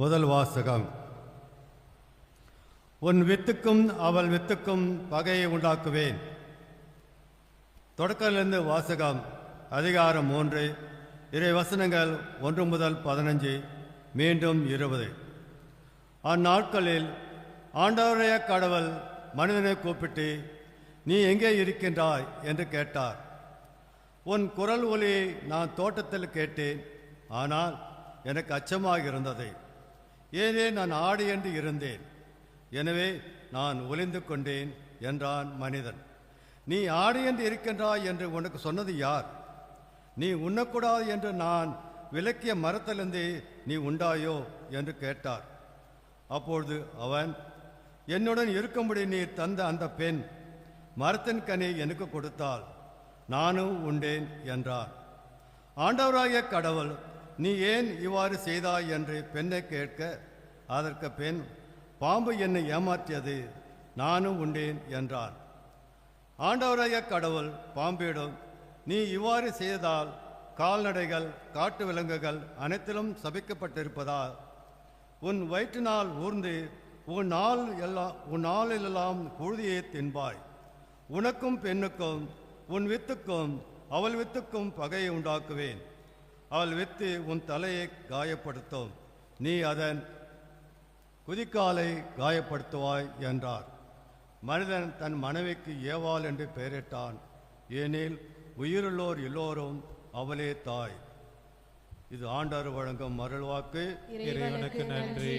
முதல் வாசகம். உன் வித்துக்கும் அவள் வித்துக்கும் பகையை உண்டாக்குவேன். தொடக்கத்திலிருந்து வாசகம் அதிகாரம் மூன்று இறை வசனங்கள் ஒன்று முதல் பதினஞ்சு மீண்டும் இருபது. அந்நாட்களில் ஆண்டவரைய கடவுள் மனிதனை கூப்பிட்டு நீ எங்கே இருக்கின்றாய்? என்று கேட்டார். உன் குரல் ஒலியை நான் தோட்டத்தில் கேட்டேன். ஆனால் எனக்கு அச்சமாக இருந்தது. ஏனே நான் ஆடு என்று இருந்தேன். எனவே நான் ஒளிந்து கொண்டேன் என்றான் மனிதன். நீ ஆடு என்று இருக்கின்றாய் என்று உனக்கு சொன்னது யார்? நீ உண்ணக்கூடாது என்று நான் விலக்கிய மரத்திலிருந்து நீ உண்டாயோ? என்று கேட்டார். அப்பொழுது அவன் என்னுடன் இருக்கும்படி நீ தந்த அந்த பெண் மரத்தின் கனி எனக்கு கொடுத்தாள். நானும் உண்டேன் என்றார். ஆண்டவராகிய கடவுள் நீ ஏன் இவ்வாறு செய்தாய் என்று பெண்ணை கேட்க அதற்கு பெண் பாம்பு என்னை ஏமாற்றியது நானும் உண்டேன் என்றார் ஆண்டவராய கடவுள் பாம்பிடம் நீ இவ்வாறு செய்ததால் கால்நடைகள் காட்டு விலங்குகள் அனைத்திலும் சபிக்கப்பட்டிருப்பதால் உன் வயிற்றினால் ஊர்ந்து உன் நாள் எல்லாம் உன் நாளிலெல்லாம் புழுதியை தின்பாய். உனக்கும் பெண்ணுக்கும் உன் வித்துக்கும் அவள் வித்துக்கும் பகையை உண்டாக்குவேன். அவள் வித்து உன் தலையை காயப்படுத்தும். நீ அதன் குதிக்காலை காயப்படுத்துவாய் என்றார். மனிதன் தன் மனைவிக்கு ஏவாள் என்று பெயரிட்டான். ஏனில் உயிருள்ளோர் எல்லோரும் அவளே தாய். இது ஆண்டவர் வழங்கும் மருள்வாக்கு. இறைவனுக்கு நன்றி.